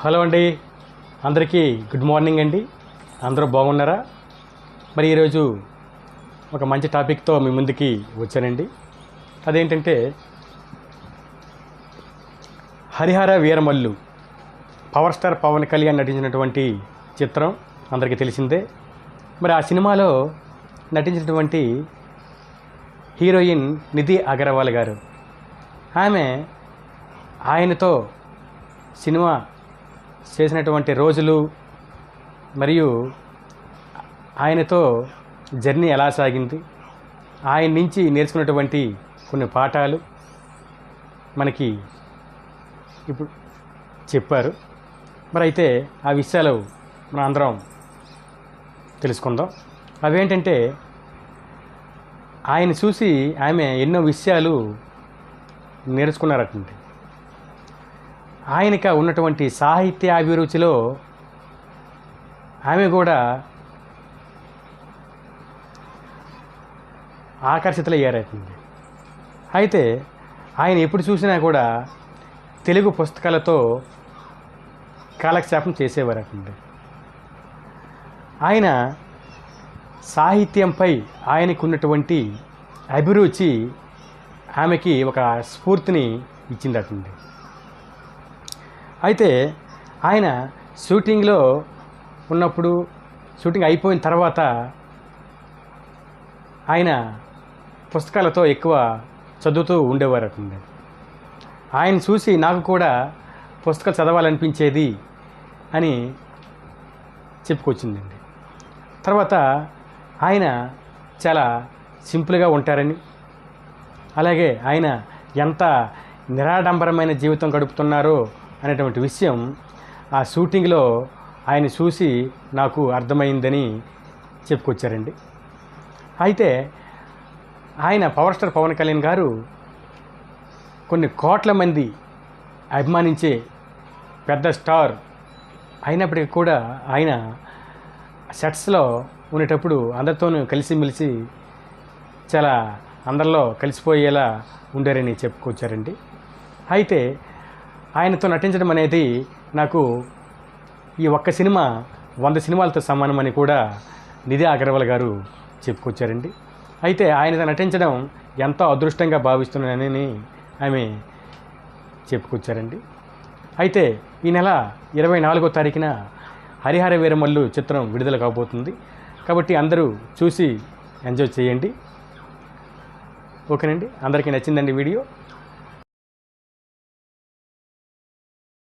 Hello అండి. అందరికీ good morning అండి. అందరూ బాగున్నారా? మరి ఈరోజు ఒక మంచి టాపిక్తో మీ ముందుకి వచ్చానండి. అదేంటంటే హరిహర వీరమల్లు పవర్ స్టార్ పవన్ కళ్యాణ్ నటించినటువంటి చిత్రం అందరికీ తెలిసిందే. మరి ఆ సినిమాలో నటించినటువంటి హీరోయిన్ నిధి అగర్వాల్ గారు. ఆమె ఆయనతో సినిమా చేసినటువంటి రోజులు మరియు ఆయనతో జర్నీ ఎలా సాగింది ఆయన నుంచి నేర్చుకున్నటువంటి కొన్ని పాఠాలు మనకి ఇప్పుడు చెప్పారు. మరి అయితే ఆ విషయాలు మన అందరం తెలుసుకుందాం. అవేంటంటే ఆయన చూసి ఆమె ఎన్నో విషయాలు నేర్చుకున్నారటండి. ఆయనక ఉన్నటువంటి సాహిత్య అభిరుచిలో ఆమె కూడా ఆకర్షితులయ్యారటండి. అయితే ఆయన ఎప్పుడు చూసినా కూడా తెలుగు పుస్తకాలతో కాలక్షేపం చేసేవారటండి. ఆయన సాహిత్యంపై ఆయనకున్నటువంటి అభిరుచి ఆమెకి ఒక స్ఫూర్తిని ఇచ్చిందటండి. అయితే ఆయన షూటింగ్లో ఉన్నప్పుడు షూటింగ్ అయిపోయిన తర్వాత ఆయన పుస్తకాలతో ఎక్కువ చదువుతూ ఉండేవారటండి. ఆయన చూసి నాకు కూడా పుస్తకాలు చదవాలనిపించేది అని చెప్పుకొచ్చిందండి. తర్వాత ఆయన చాలా సింపుల్గా ఉంటారని అలాగే ఆయన ఎంత నిరాడంబరమైన జీవితం గడుపుతున్నారో అనేటువంటి విషయం ఆ షూటింగ్లో ఆయన చూసి నాకు అర్థమైందని చెప్పుకొచ్చారండి. అయితే ఆయన పవర్ స్టార్ పవన్ కళ్యాణ్ గారు కొన్ని కోట్ల మంది అభిమానించే పెద్ద స్టార్ అయినప్పటికీ కూడా ఆయన సెట్స్లో ఉండేటప్పుడు అందరితోనూ కలిసిమెలిసి చాలా అందరిలో కలిసిపోయేలా ఉండారని చెప్పుకొచ్చారండి. అయితే ఆయనతో నటించడం అనేది నాకు ఈ ఒక్క సినిమా వంద సినిమాలతో సమానమని కూడా నిధి అగర్వాల్ గారు చెప్పుకొచ్చారండి. అయితే ఆయనతో నటించడం ఎంతో అదృష్టంగా భావిస్తున్నానని ఆమె చెప్పుకొచ్చారండి. అయితే ఈ నెల ఇరవై నాలుగో తారీఖున హరిహర వీరమల్లు చిత్రం విడుదల కాబోతుంది. కాబట్టి అందరూ చూసి ఎంజాయ్ చేయండి. ఓకేనండి? అందరికీ నచ్చిందండి వీడియో.